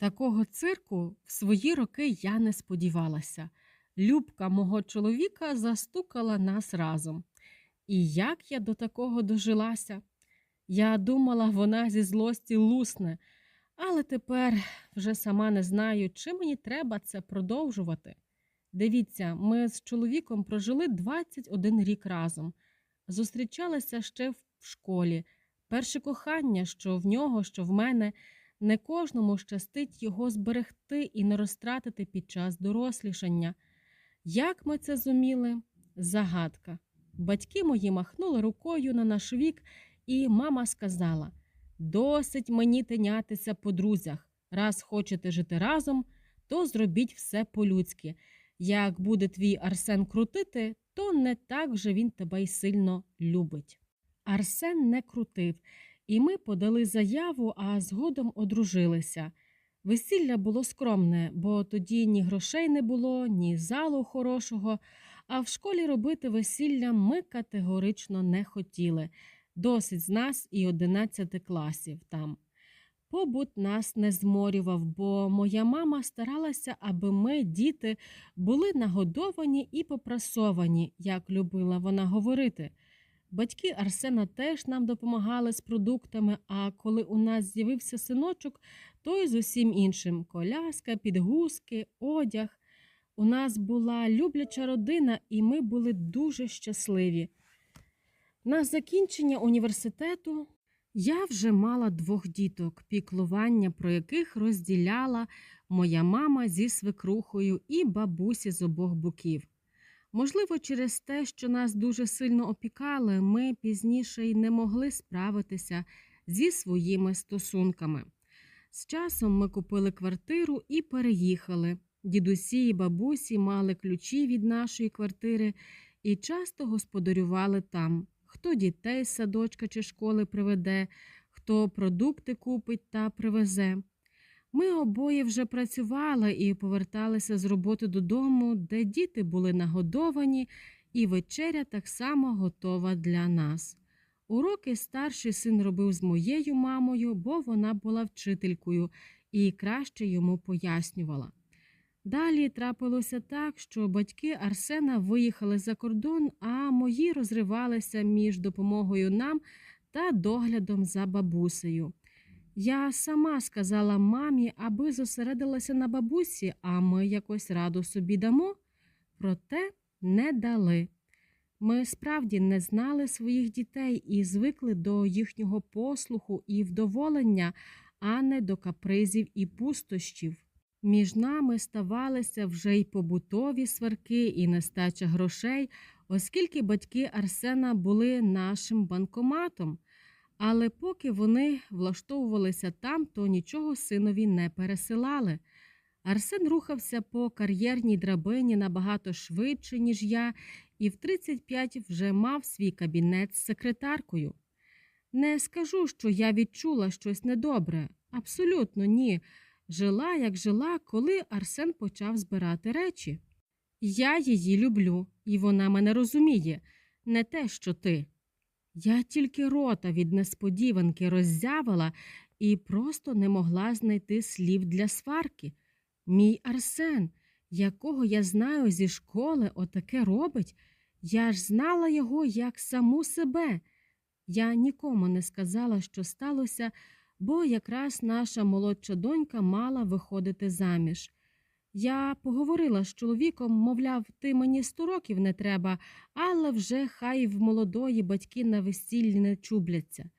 Такого цирку в свої роки я не сподівалася. Любка мого чоловіка застукала нас разом. І як я до такого дожилася? Я думала, вона зі злості лусне, але тепер вже сама не знаю, чи мені треба це продовжувати. Дивіться, ми з чоловіком прожили 21 рік разом, зустрічалися ще в школі. Перше кохання, що в нього, що в мене, не кожному щастить його зберегти і не розтратити під час дорослішання. Як ми це зуміли? Загадка. Батьки мої махнули рукою на наш вік, і мама сказала: досить мені тинятися по друзях. Раз хочете жити разом, то зробіть все по-людськи. Як буде твій Арсен крутити, то не так же він тебе й сильно любить. Арсен не крутив, і ми подали заяву, а згодом одружилися. Весілля було скромне, бо тоді ні грошей не було, ні залу хорошого, а в школі робити весілля ми категорично не хотіли. Досить з нас і 11 класів там. Побут нас не зморював, бо моя мама старалася, аби ми, діти, були нагодовані і попрасовані, як любила вона говорити. Батьки Арсена теж нам допомагали з продуктами, а коли у нас з'явився синочок, то й з усім іншим коляска, підгузки, одяг. У нас була любляча родина, і ми були дуже щасливі. На закінчення університету я вже мала двох діток, піклування про яких розділяла моя мама зі свекрухою і бабусі з обох боків. Можливо, через те, що нас дуже сильно опікали, ми пізніше й не могли справитися зі своїми стосунками. З часом ми купили квартиру і переїхали. Дідусі і бабусі мали ключі від нашої квартири і часто господарювали там. Хто дітей з садочка чи школи приведе, хто продукти купить та привезе. Ми обоє вже працювали і поверталися з роботи додому, де діти були нагодовані, і вечеря так само готова для нас. Уроки старший син робив з моєю мамою, бо вона була вчителькою і краще йому пояснювала. Далі трапилося так, що батьки Арсена виїхали за кордон, а мої розривалися між допомогою нам та доглядом за бабусею. Я сама сказала мамі, аби зосередилася на бабусі, а ми якось раду собі дамо. Проте не дали. Ми справді не знали своїх дітей і звикли до їхнього послуху і вдоволення, а не до капризів і пустощів. Між нами ставалися вже й побутові сварки і нестача грошей, оскільки батьки Арсена були нашим банкоматом. Але поки вони влаштовувалися там, то нічого синові не пересилали. Арсен рухався по кар'єрній драбині набагато швидше, ніж я, і в 35 вже мав свій кабінет з секретаркою. Не скажу, що я відчула щось недобре. Абсолютно ні. Жила, як жила, коли Арсен почав збирати речі. Я її люблю, і вона мене розуміє, не те, що ти. Я тільки рота від несподіванки роззявила і просто не могла знайти слів для сварки. Мій Арсен, якого я знаю зі школи, отаке робить, я ж знала його як саму себе. Я нікому не сказала, що сталося, бо якраз наша молодша донька мала виходити заміж. Я поговорила з чоловіком, мовляв, ти мені сто років не треба, але вже хай в молодої батьки на весіллі не чубляться.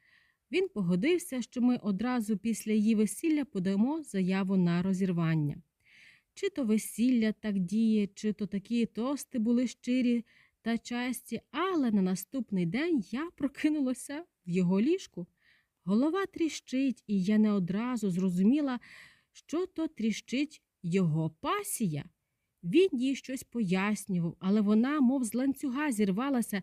Він погодився, що ми одразу після її весілля подамо заяву на розірвання. Чи то весілля так діє, чи то такі тости були щирі та часті, але на наступний день я прокинулася в його ліжку. Голова тріщить, і я не одразу зрозуміла, що то тріщить його пасія. Він їй щось пояснював, але вона, мов з ланцюга, зірвалася.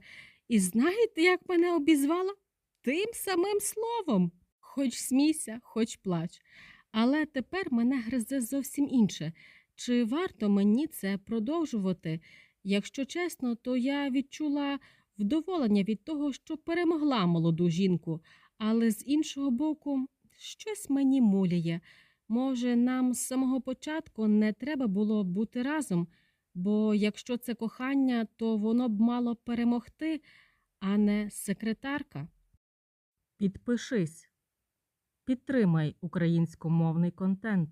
І знаєте, як мене обізвала? Тим самим словом. Хоч смійся, хоч плач. Але тепер мене гризе зовсім інше. Чи варто мені це продовжувати? Якщо чесно, то я відчула вдоволення від того, що перемогла молоду жінку, але з іншого боку, щось мені муляє. Може, нам з самого початку не треба було бути разом, бо якщо це кохання, то воно б мало перемогти, а не секретарка. Підпишись. Підтримай українськомовний контент.